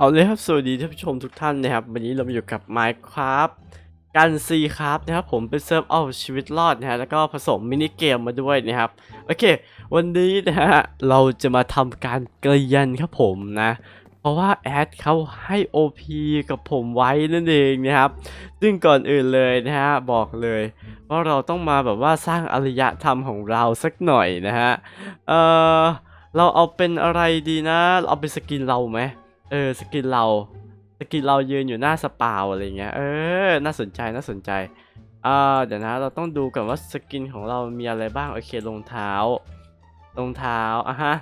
เอาเลยครับ สวัสดีท่านผู้ชมทุกท่านนะครับ วันนี้เราอยู่กับ Minecraft กันซีครับนะครับ ผมเป็นเซิร์ฟเอาชีวิตรอดนะฮะ แล้วก็ผสมมินิเกมมาด้วยนะครับ โอเค วันนี้นะฮะ เราจะมาทำการเกลียนครับผมนะ เพราะว่าแอดเขาให้ OP กับผมไว้นั่นเองนะครับ ซึ่งก่อนอื่นเลยนะฮะ บอกเลยว่าเราต้องมาแบบว่าสร้างอารยธรรมของเราสักหน่อยนะฮะ เออเราเอาเป็นอะไรดีนะเอาเป็นสกินเราไหม เออสกินเราสกินเรายืนอยู่หน้าสปาวอะไรเงี้ยเออ น่าสนใจน่าสนใจอ่าเดี๋ยวนะเราต้องดูก่อนว่าสกินของเรามีอะไรบ้างโอเครองเท้ารองเท้าอะฮะ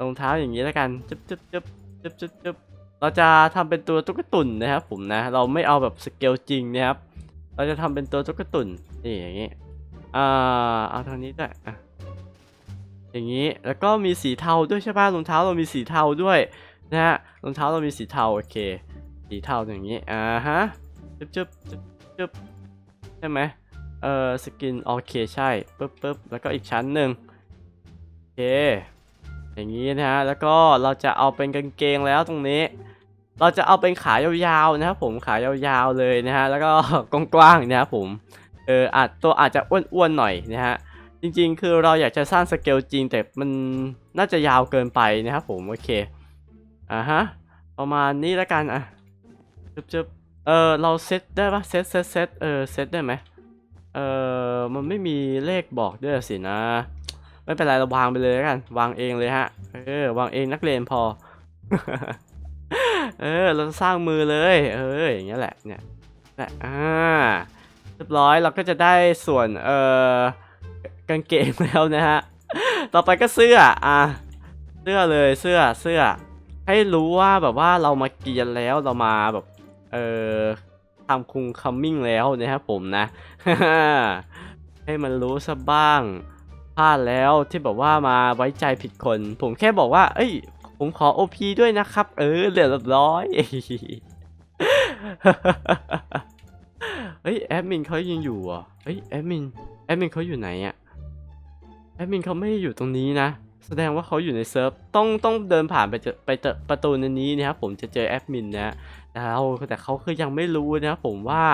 รองเท้าอย่างนี้แล้วกันจึ๊บจึ๊บจึ๊บจึ๊บจึ๊บจึ๊บเราจะทำเป็นตัวตุ๊กตุ่นนะครับผมนะ เราไม่เอาแบบสเกลจริงนะครับเราจะทำเป็นตัวตุ๊กตุ่นนี่อย่างนี้อ่าเอาทางนี้ด้วยอะอย่างนี้แล้วก็มีสีเทาด้วยใช่ป่ะรองเท้าเรามีสีเทาด้วย นะฮะรองเท้าเรามีสีเทาโอเค สีเทาอย่างนี้อ่าฮะจึ๊บจึ๊บจึ๊บจึ๊บใช่ไหมเออสกินโอเคใช่ปึ๊บปึ๊บแล้วก็อีกชั้นหนึ่งโอเค อย่างนี้นะฮะแล้วก็เราจะเอาเป็นกางเกงแล้วตรงนี้ เราจะเอาเป็นขายาวๆนะครับผมขายาวๆเลยนะฮะแล้วก็กว้างๆนะครับผมเอออาจตัวอาจจะอ้วนๆหน่อยนะฮะจริงๆ คือเราอยากจะสร้างสเกลจริงแต่มันน่าจะยาวเกินไปนะครับผมโอเค อ่าฮะ ประมาณนี้แล้วกันอะจึ๊บจบเออเราเซตได้ปะเซตเซตเซตเออเซตได้ไหมเออมันไม่มีเลขบอกด้วยสินะ ไม่เป็นไรเราวางไปเลยแล้วกัน วางเองเลยฮะ เออ วางเองนักเรียนพอ เออ เราสร้างมือเลย เออ อย่างเงี้ยแหละ เนี่ยแหละอ่า เรียบร้อยเราก็จะได้ส่วน เออกางเกงแล้วนะฮะ ต่อไปก็เสื้อ อะ เสื้อเลย เสื้อ เสื้อ ให้รู้ว่าแบบว่าเรามาเกียนแล้วเรามาแบบ เออทำคุงคัมมิ่งแล้วนะครับผมนะ ให้มันรู้ซะบ้างพลาดแล้วที่แบบว่ามาไว้ใจผิดคน ผมแค่บอกว่า เอ้ย ผมขอ OP ด้วยนะครับ เออเรียบร้อยเฮ้ยแอดมินเขายังอยู่อะเฮ้ยแอดมินแอดมินเขาอยู่ไหนอะแอดมินเขาไม่ได้อยู่ตรงนี้นะ แสดงว่าเขาอยู่ในเซิร์ฟต้องต้องเดินผ่านไปเจอไปเจอประตูนนี้นะครับผมจะเจอแอดมินนะแต่เราแต่เขาคือยังไม่รู้นะครับผมว่า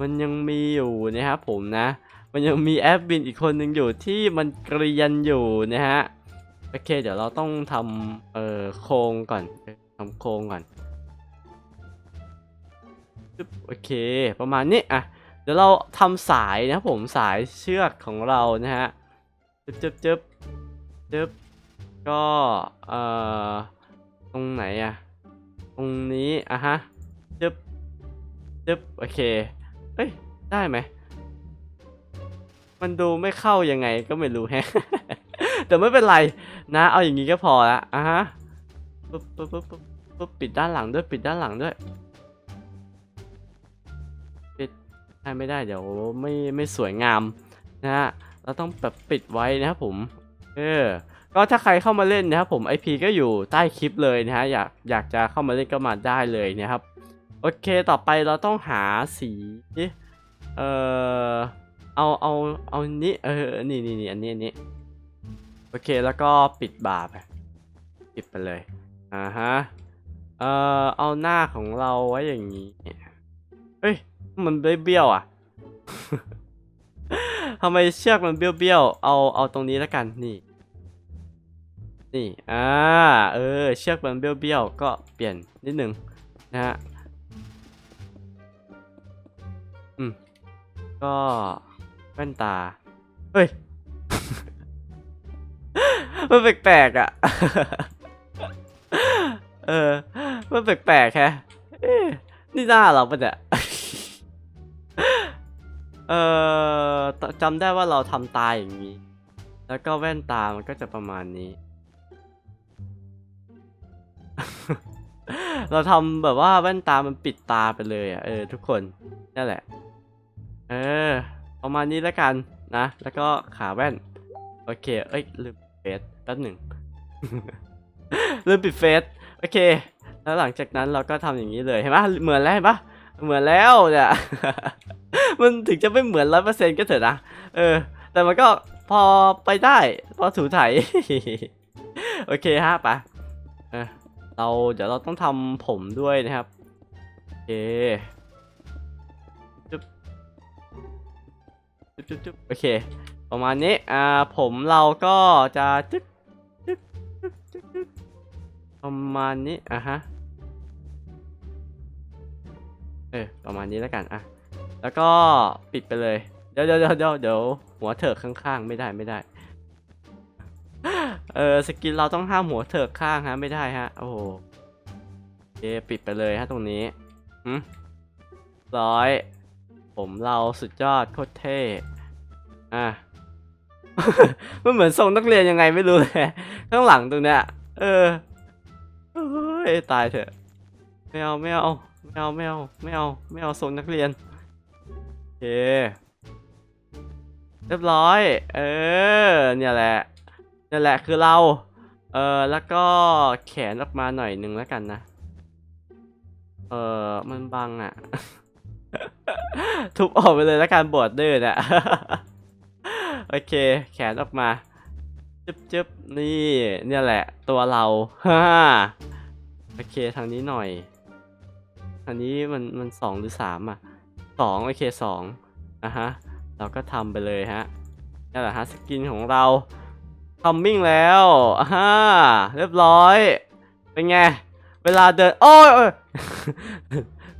มันยังมีอยู่นะครับผมนะ มันยังมีแอดมินอีกคนหนึ่งอยู่ที่มันเกรียนอยู่นะฮะโอเค เดี๋ยวเราต้องทำเอ่อโครงก่อนทำโครงก่อนโอเค ประมาณนี้อะเดี๋ยวเราทำสายนะครับผมสายเชือกของเรานะฮะจึ๊บจึ๊บจึ๊บ จึ๊บก็เอ่อตรงไหนอะตรงนี้อะฮะจึ๊บจึ๊บโอเคเอ้ยได้ไหมมันดูไม่เข้ายังไงก็ไม่รู้แฮะแต่ไม่เป็นไรนะ เอาอย่างนี้ก็พอละอะฮะปุ๊บปุ๊บปุ๊บปุ๊บปิดด้านหลังด้วยปิดด้านหลังด้วยปิดให้ไม่ได้เดี๋ยวไม่ไม่สวยงามนะฮะเราต้องแบบปิดไว้นะครับผม เออ ก็ถ้าใครเข้ามาเล่นนะครับผม IP ก็อยู่ใต้คลิปเลยนะฮะอยากอยากจะเข้ามาเล่นก็มาได้เลยนะครับ โอเคต่อไปเราต้องหาสีเออเอาเอาเอานี้เออนี่นี่นี่อันนี้อันนี้โอเคแล้วก็ปิดบาร์ไปปิดไปเลยอ่าฮะเออเอาหน้าของเราไว้อย่างนี้เฮ้ยมันเบี้ยวอะ ทำไมเชือกมันเบี้ยวๆ เอาเอาตรงนี้แล้วกันนี่ นี่อ่าเออเชือกมันเบี้ยวๆก็เปลี่ยนนิดหนึ่งนะฮะอืมก็แว่นตาเฮ้ยมันแปลกๆอะเออมันแปลกๆแฮะเอ๊ะนี่หน้าเราปะเนี่ยเออ จำได้ว่าเราทำตาอย่างนี้ แล้วก็แว่นตามันก็จะประมาณนี้ เราทำแบบว่าแว่นตามันปิดตาไปเลยอะเออทุกคนนั่นแหละ เออ ประมาณนี้แล้วกันนะ แล้วก็ขาแว่น โอเค เอ้ยลืมเฟซแป๊บหนึ่งลืมปิดเฟซโอเค แล้วหลังจากนั้นเราก็ทำอย่างนี้เลยเห็นปะเหมือนแล้วเห็นปะ เหมือนแล้วเนี่ย มันถึงจะไม่เหมือนร้อยเปอร์เซ็นต์ก็เถอะนะ เออ แต่มันก็พอไปได้ พอถูถ่ายโอเคฮะปะเออเราเดี๋ยวเราต้องทำผมด้วยนะครับ โอเคจุ๊บจุ๊บจุ๊บโอเค ประมาณนี้ อ่า ผมเราก็จะจึ๊บจึ๊บจึ๊บจึ๊บจึ๊บประมาณนี้ อะฮะ เออประมาณนี้แล้วกันอะแล้วก็ปิดไปเลยเดี๋ยวเดี๋ยวเดี๋ยวเดี๋ยวเดี๋ยวหัวเถิกข้างๆ ไม่ได้ไม่ได้ เออสกินเราต้องห้ามหัวเถิกข้างฮะไม่ได้ฮะ โอ้โหโอเคปิดไปเลยฮะตรงนี้หืมร้อย ผมเราสุดยอดโคตรเท่อะมันเหมือนทรงนักเรียนยังไงไม่รู้เลยข้างหลังตรงเนี้ยเออเฮ้ยตายเถอะไม่เอาไม่เอา ไม่เอาไม่เอาไม่เอาไม่เอาทรงนักเรียนโอเคเรียบร้อย เออ เนี่ยแหละนี่นแหละคือเรา เออแล้วก็แขนออกมาหน่อยหนึ่งแล้วกันนะ เออมันบังอะ ทุบออกไปเลยแล้วกันบอดดอร์เนี่ยโอเค แขนออกมาจึ๊บจึ๊บนี่ เนี่ยแหละ ตัวเราฮ่าโอเคทางนี้หน่อย ทางนี้มันมันสองหรือสามอะสองโอเคสองอะฮะ เราก็ทำไปเลยฮะนี่แหละฮะสกินของเราทำมิ่งแล้วอ่าฮะเรียบร้อย เป็นไง เวลาเดินโอ้ยโอ้ย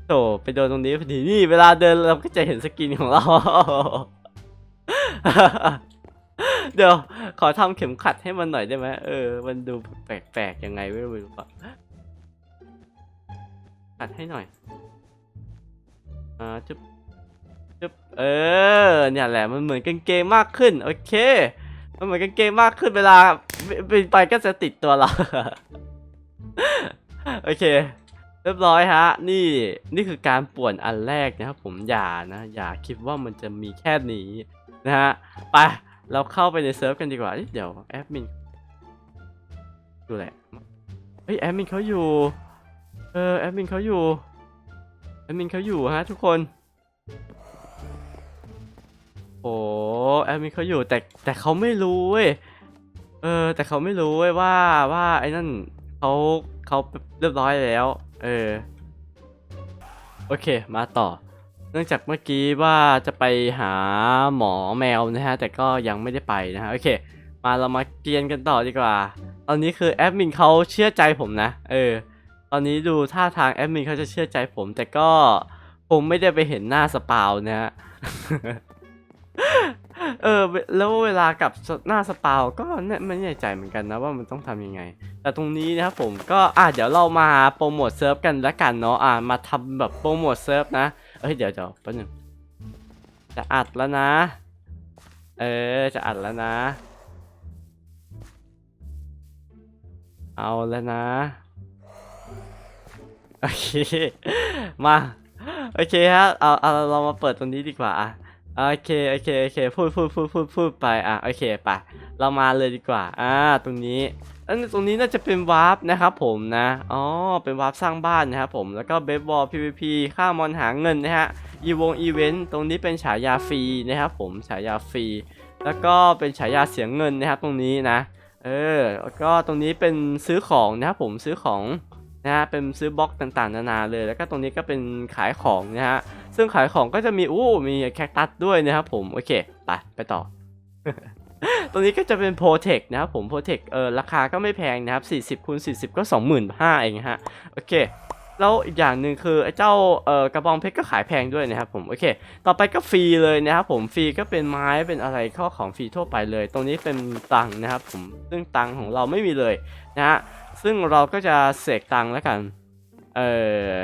โถไปโดนตรงนี้พอดีนี่ เวลาเดินเราก็จะเห็นสกินของเรา เดี๋ยว ขอทำเข็มขัดให้มันหน่อยได้ไหมเออ มันดูแปลกๆยังไงไม่รู้อะ ขัดให้หน่อยอ่าจุ๊บจุ๊บเออเนี่ยแหละมันเหมือนกางเกงมากขึ้น โอเคมันเหมือนกางเกงมากขึ้นเวลาไปไปก็จะติดตัวเรา โอเค เรียบร้อยฮะ นี่นี่คือการป่วนอันแรกนะครับผมอย่านะ อย่าคิดว่ามันจะมีแค่นี้นะฮะไปเราเข้าไปในเซิร์ฟกันดีกว่าเอ้ยเดี๋ยวแอดมินดูแหละเฮ้ยแอดมินเขาอยู่ เออแอดมินเขาอยู่แอดมินเขาอยู่ฮะทุกคน โอ้แอดมินเขาอยู่แต่แต่เขาไม่รู้เว้ยเออ แต่เขาไม่รู้เว้ยว่าว่าไอ้นั่นเขาเขาเรียบร้อยแล้ว เออ โอเคมาต่อ เนื่องจากเมื่อกี้ว่าจะไปหาหมอแมวนะฮะ แต่ก็ยังไม่ได้ไปนะฮะโอเค มาเรามาเกียนกันต่อดีกว่า ตอนนี้คือแอดมินเขาเชื่อใจผมนะ เออ ตอนนี้ดูท่าทางแอดมินเขาจะเชื่อใจผม แต่ก็ผมไม่ได้ไปเห็นหน้าสปาวนะฮะเออแล้วเวลากับหน้าสปาวก็เนี่ยไม่แน่ใจเหมือนกันนะว่ามันต้องทำยังไง แต่ตรงนี้นะครับผมก็อะเดี๋ยวเรามาโปรโมทเซิร์ฟกันละกันเนาะอะมาทำแบบโปรโมทเซิร์ฟนะเอ้ยเดี๋ยวเดี๋ยวแป๊บนึงจะอัดแล้วนะ เออจะอัดแล้วนะ เอาแล้วนะ โอเค มา โอเคฮะ เอา เอา เรามาเปิดตรงนี้ดีกว่าอะโอเค โอเค โอเค พูดพูดพูดพูดพูดไป อะ โอเค ไป เรามาเลยดีกว่า อ่า ตรงนี้ อันตรงนี้น่าจะเป็นวาร์ปนะครับผมนะ อ๋อ เป็นวาร์ปสร้างบ้านนะครับผม แล้วก็เบสบอล PVP ค่ามอนหาเงินนะฮะ อีวงอีเวนต์ ตรงนี้เป็นฉายาฟรีนะครับผม ฉายาฟรี แล้วก็เป็นฉายาเสียงเงินนะครับตรงนี้นะ เออ แล้วก็ตรงนี้เป็นซื้อของนะครับผม ซื้อของ นะฮะเป็นซื้อบล็อกต่างๆ นานาเลย แล้วก็ตรงนี้ก็เป็นขายของนะฮะซึ่งขายของก็จะมีอู้มีแคคตัสด้วยนะครับผมโอเคไปไปต่อ ตรงนี้ก็จะเป็นโปรเทคนะครับผมโปรเทคเออราคาก็ไม่แพงนะครับ40คูณ40 ก็ 25,000เองฮะโอเคแล้วอีกอย่างหนึ่งคือไอ้เจ้าเอ่อกระบองเพชรก็ขายแพงด้วยนะครับผมโอเค ต่อไปก็ฟรีเลยนะครับผมฟรีก็เป็นไม้เป็นอะไรข้อของฟรีทั่วไปเลย ตรงนี้เป็นตังค์นะครับผมซึ่งตังค์ของเราไม่มีเลยนะฮะ ซึ่งเราก็จะเสกตังแล้วกัน เอ่อ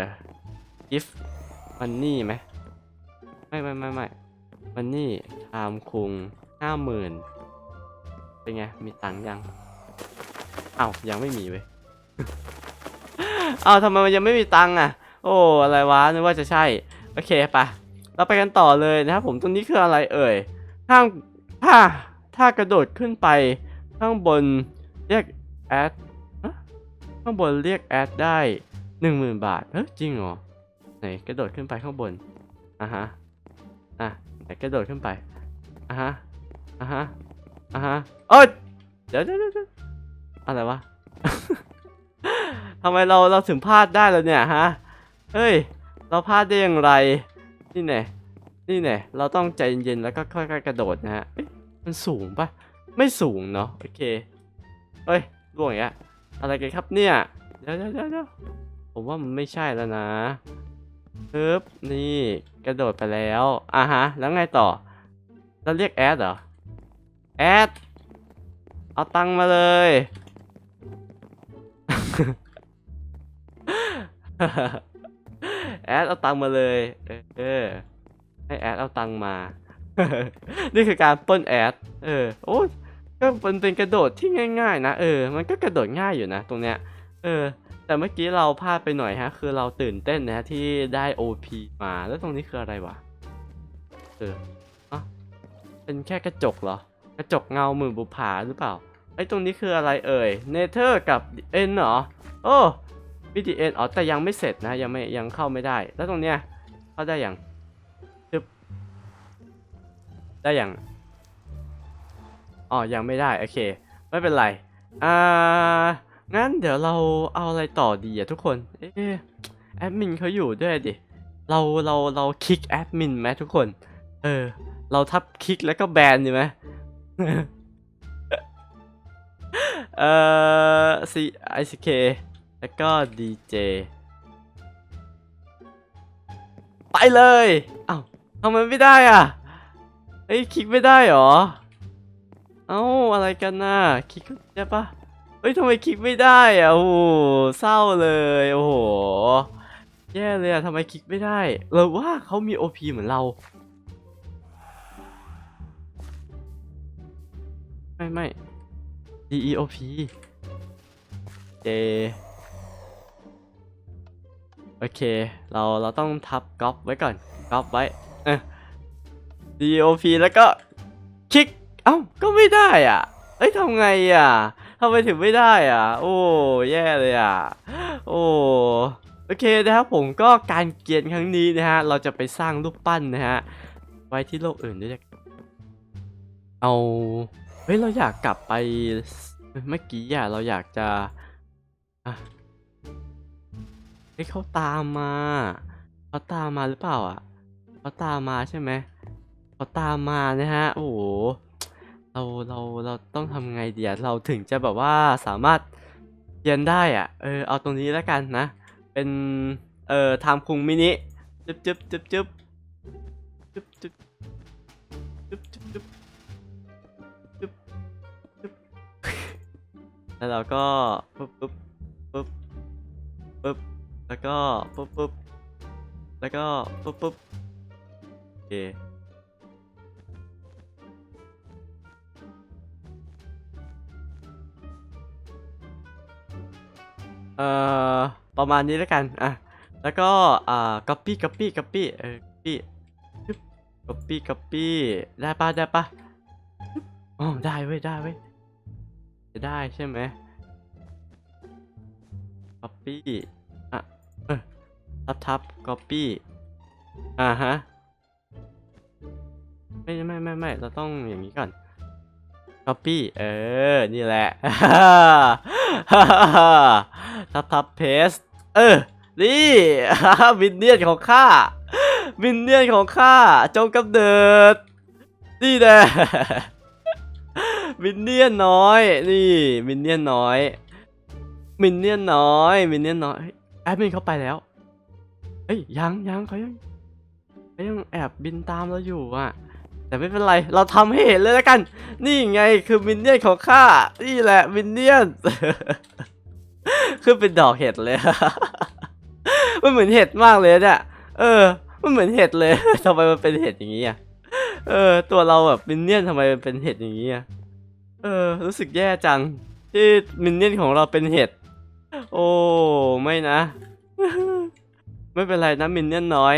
if money ไหมไม่ไม่ไม่ไม่มันนี่ไทม์คุงห้าหมื่นเป็นไง มีตังยังอ้าวยังไม่มีเว้ยอ้าวทำไมมันยังไม่มีตังอะ โอ้ อะไรวะ นึกว่าจะใช่ โอเคไปเราไปกันต่อเลยนะครับผม ตรงนี้คืออะไรเอ่ยถ้าถ้าถ้ากระโดดขึ้นไปข้างบนเรียกแอด ข้างบนเรียกแอดได้หนึ่งหมื่นบาท เฮ้ยจริงเหรอ ไหนกระโดดขึ้นไปข้างบน อะฮะ อะไหนกระโดดขึ้นไป อะฮะ อะฮะ อะฮะโอ๊ยเดี๋ยวเดี๋ยวเดี๋ยวอะไรวะทำไมเราเราถึงพลาดได้แล้วเนี่ยฮะ เฮ้ย เราพลาดได้อย่างไร นี่แน่นี่แน่เราต้องใจเย็นๆแล้วก็ค่อยๆกระโดดนะฮะเอ๊ะมันสูงปะไม่สูงเนาะ โอเค เฮ้ยล่วงอย่างเงี้ย อะไรกันครับเนี่ยเดี๋ยวเดี๋ยวเดี๋ยวเดี๋ยวผมว่ามันไม่ใช่แล้วนะปึ๊บนี่กระโดดไปแล้วอะฮะ แล้วไงต่อ เราเรียกแอดเหรอ แอด เอาตังมาเลย แอดเอาตังมาเลย เออ ให้แอดเอาตังมา นี่คือการป้นแอด เออ โอ้ย ก็มันเป็นกระโดดที่ง่าย ๆ นะเออ มันก็กระโดดง่ายอยู่นะตรงเนี้ย เออ แต่เมื่อกี้เราพลาดไปหน่อยฮะ คือเราตื่นเต้นนะที่ได้ OP มา แล้วตรงนี้คืออะไรวะ เอออะเป็นแค่กระจกเหรอ กระจกเงาหมื่นบุผาหรือเปล่า ไอ้ตรงนี้คืออะไรเอ่ย เนเธอร์กับเอ็นเหรอ โอ้ BTN อ๋อ แต่ยังไม่เสร็จนะ ยังไม่ยังเข้าไม่ได้ แล้วตรงเนี้ยเข้าได้ยังได้ยัง อ๋อ ยังไม่ได้ โอเค ไม่เป็นไร อ่า งั้นเดี๋ยวเราเอาอะไรต่อดีอะทุกคน เอ๊ะแอดมินเขาอยู่ด้วยดิ เรา เรา เราคลิกแอดมินไหมทุกคน เออ เราทับคลิกแล้วก็แบนดีไหมเอ่อ C I C K แล้วก็ DJ ไปเลย เอ้าทำไมไม่ได้อะเอ้ยคลิกไม่ได้หรอ เอ้าอะไรกันน่ะคลิกได้ปะเฮ้ยทำไมคลิกไม่ได้อะโอ้โหเศร้าเลยโอ้โหแย่เลยอะทำไมคลิกไม่ได้หรือว่าเขามี OP เหมือนเราไม่ไม่ DEOP J โอเค เราเราต้องทับก๊อปไว้ก่อนก๊อปไว้เออ DEOP แล้วก็คลิก อ้าก็ไม่ได้อะ เอ้ยทำไงอะทำไมถึงไม่ได้อะ โอ้แย่เลยอะ โอ้โอเคนะครับผมก็การเกียนครั้งนี้นะฮะ เราจะไปสร้างรูปปั้นนะฮะ ไว้ที่โลกอื่นด้วยเอาเฮ้ยเราอยากกลับไปเมื่อกี้อะเราอยากจะอะเฮ้ยเขาตามมาเขาตามมาหรือเปล่าอะเขาตามมาใช่ไหมเขาตามมานะฮะ โอ้โห เราเราเราต้องทำไงเดีอะเราถึงจะแบบว่าสามารถเรียนได้อะ เออเอาตรงนี้แล้วกันนะ เป็นเอ่อทม์คุงมินิจึ๊บจึ๊บจึ๊บจึ๊บจึ๊บจึ๊บจึ๊บจึ๊บจึ๊บจึ๊บจึ๊บแล้วเราก็ปุ๊บปุ๊บปุ๊บปุ๊บแล้วก็ปุ๊บปุ๊บแล้วก็ปุ๊บปุ๊บโอเค เอ่อประมาณนี้แล้วกันอะแล้วก็อ่า copy copy copy เออ copy ปึ๊บ copy copy ได้ปะได้ปะอ๋อได้เว้ยได้เว้ยจะได้ใช่ไหม copy อะเออทับทับ copy อ่าฮะไม่ไม่ไม่ไม่เราต้องอย่างนี้ก่อน copy เออ นี่แหละ ทับทับ paste เออ นี่มินเนี่ยนของข้ามินเนี่ยนของข้าจงกำเนิด นี่แน่มินเนี่ยนน้อย นี่ มินเนี่ยนน้อย มินเนี่ยนน้อย มินเนี่ยนน้อยแอดมินเขาไปแล้วเฮ้ยยังยังเขายังเขายังแอบบินตามเราอยู่อะ แต่ไม่เป็นไร เราทำให้เห็นเลยแล้วกัน นี่ไงคือมินเนี่ยนของข้า นี่แหละมินเนี่ยน ขึ้นเป็นดอกเห็ดเลย มันเหมือนเห็ดมากเลยเนี่ย เออ มันเหมือนเห็ดเลย ทำไมมันเป็นเห็ดอย่างนี้อะ เออ ตัวเราแบบมินเนี่ยนทำไมมันเป็นเห็ดอย่างนี้อะ เออ รู้สึกแย่จัง ที่มินเนี่ยนของเราเป็นเห็ด โอ้ ไม่นะ ไม่เป็นไรนะมินเนี่ยนน้อย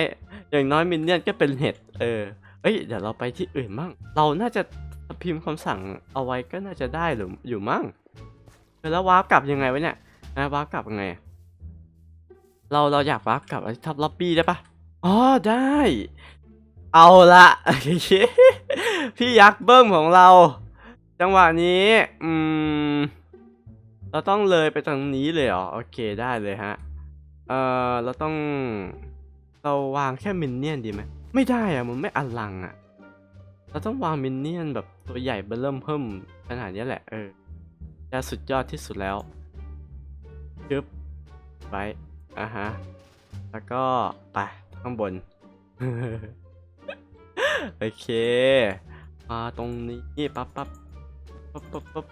อย่างน้อยมินเนี่ยนก็เป็นเห็ด เออ เอ้ยเดี๋ยวเราไปที่อื่นมั่ง เราน่าจะพิมพ์คำสั่งเอาไว้ก็น่าจะได้หรืออยู่มั่งแล้ววาร์ปกลับยังไงวะเนี่ยนะวาร์ปกลับยังไง เราเราอยากวาร์ปกลับที่ท็อปล็อบบี้ได้ปะอ๋อได้ เอาละพี่ยักษ์เบิ้มของเรา จังหวะนี้อืมเราต้องเลยไปทางนี้เลยเหรอโอเคได้เลยฮะเออเราต้องเราวางแค่มินเนี่ยนดีไหม ไม่ได้อะมันไม่อลังอะเราต้องวางมินเนี่ยนแบบตัวใหญ่เบเริ่มเพิ่มขนาดนี้แหละเออจะสุดยอดที่สุดแล้วจึ๊บไปอะฮะ แล้วก็ไปข้างบน โอเค มาตรงนี้ปั๊บปั๊บปั๊บปั๊บปั๊บ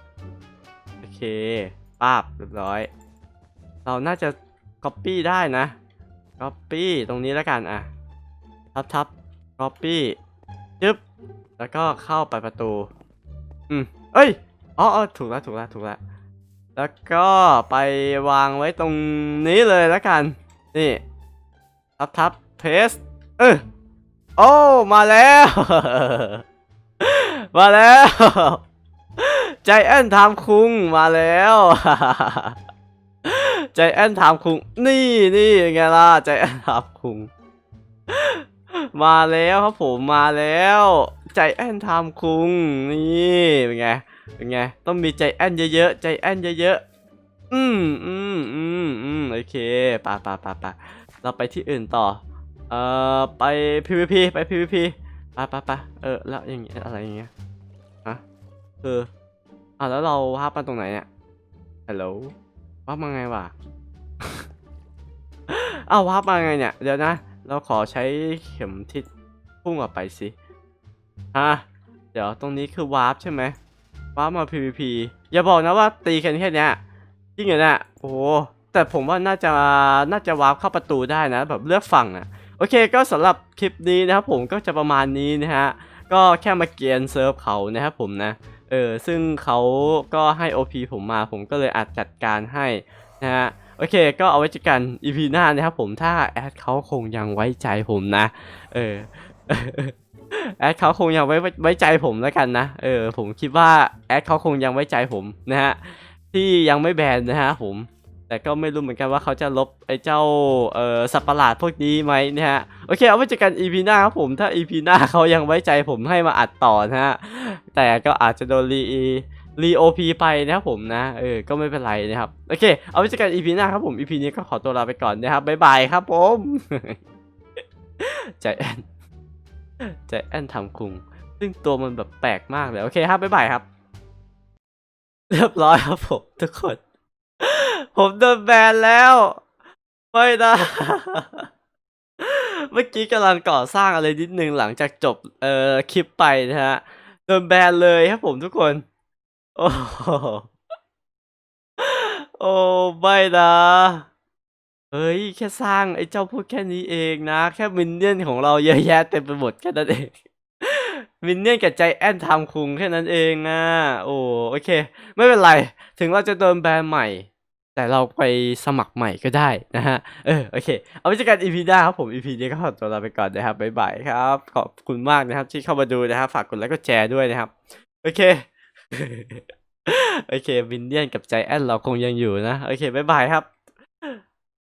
โอเคปั๊บเรียบร้อย เราน่าจะ copy ได้นะ copy ตรงนี้แล้วกันอะ ทับทับ copy จึ๊บแล้วก็เข้าไปประตู อืมเอ้ยอ๋อถูกแล้วถูกแล้วถูกแล้วแล้วก็ไปวางไว้ตรงนี้เลยแล้วกัน นี่ทับทับ paste เออโอ้มาแล้ว มาแล้วใจแอนทามคุงมาแล้วใจแอนทามคุง นี่นี่ไงล่ะใจแอนทามคุง มาแล้วครับผมมาแล้ว ใจแอนทามคุงนี่เป็นไงเป็นไงต้องมีใจแอนเยอะๆใจแอนเยอะๆอืมอืมอืมอืมโอเคป่าป่าป่าป่าเราไปที่อื่นต่อเอ่อไป PVP ไป PVP ปไปไปเออแล้วอย่างเงี้ยอะไรอย่างเงี้ยฮะคืออะแล้วเราวาร์ปมาตรงไหนเนี่ยฮัลโหลวามาไงวะอ้าววามาไงเนี่ยเดี๋ยวนะ เราขอใช้เข็มทิศพุ่งออกไปสิฮะเดี๋ยวตรงนี้คือวาร์ปใช่ไหมวาร์ปมา PVP อย่าบอกนะว่าตีกันแค่เนี้ยจริงเหรอเนี่ยโอ้แต่ผมว่าน่าจะน่าจะวาร์ปเข้าประตูได้นะแบบเลือกฝั่งอะโอเคก็สำหรับคลิปนี้นะครับผมก็จะประมาณนี้นะฮะก็แค่มาเกียนเซิร์ฟเขานะครับผมนะเออซึ่งเขาก็ให้ OP ผมมาผมก็เลยอาจจัดการให้นะฮะ โอเค ก็เอาไว้เจอกัน EP หน้านะครับผมถ้าแอดเขาคงยังไว้ใจผมนะ เออแอดเขาคงยังไว้ไว้ใจผมแล้วกันนะ เออ ผมคิดว่าแอดเขาคงยังไว้ใจผมนะฮะ ที่ยังไม่แบนนะฮะผม แต่ก็ไม่รู้เหมือนกันว่าเขาจะลบไอ้เจ้า เอ่อ สัตว์ประหลาดพวกนี้ไหมนะฮะ โอเค เอาไว้เจอกัน EP หน้าครับผม ถ้า EP หน้าเขายังไว้ใจผมให้มาอัดต่อนะฮะ แต่ก็อาจจะโดนรี รีโอพีไปนะครับผมนะ เออ ก็ไม่เป็นไรนะครับ โอเค เอาไว้เจอกัน EP หน้าครับผม EP นี้ก็ขอตัวลาไปก่อนนะครับ บ๊ายบายครับผม ใจแอนใจแอนทำคุง ซึ่งตัวมันแบบแปลกมากเลย โอเคครับ บ๊ายบายครับ เรียบร้อยครับผม ทุกคน ผมโดนแบนแล้ว ไม่นะเมื่อกี้กำลังก่อสร้างอะไรนิดนึงหลังจากจบเอ่อคลิปไปนะฮะโดนแบนเลยครับผมทุกคน โอ้โหโอ้ไม่นะเฮ้ย แค่สร้างไอ้เจ้าพวกแค่นี้เองนะ แค่มินเนี่ยนของเราเยอะแยะเต็มไปหมดแค่นั้นเอง มินเนี่ยนกับใจแอนทำคุงแค่นั้นเองนะโอ้โอเค ไม่เป็นไร ถึงเราจะโดนแบนใหม่ แต่เราไปสมัครใหม่ก็ได้นะฮะ เออโอเค เอาไว้เจอกัน EP หน้าครับผม EP นี้ก็ขอตัวลาไปก่อนนะครับบ๊ายบายครับ ขอบคุณมากนะครับที่เข้ามาดูนะครับฝากกดไลค์กดแชร์ด้วยนะครับ โอเค โอเควินเดียนกับใจแอนเราคงยังอยู่นะ โอเค บ๊ายบายครับ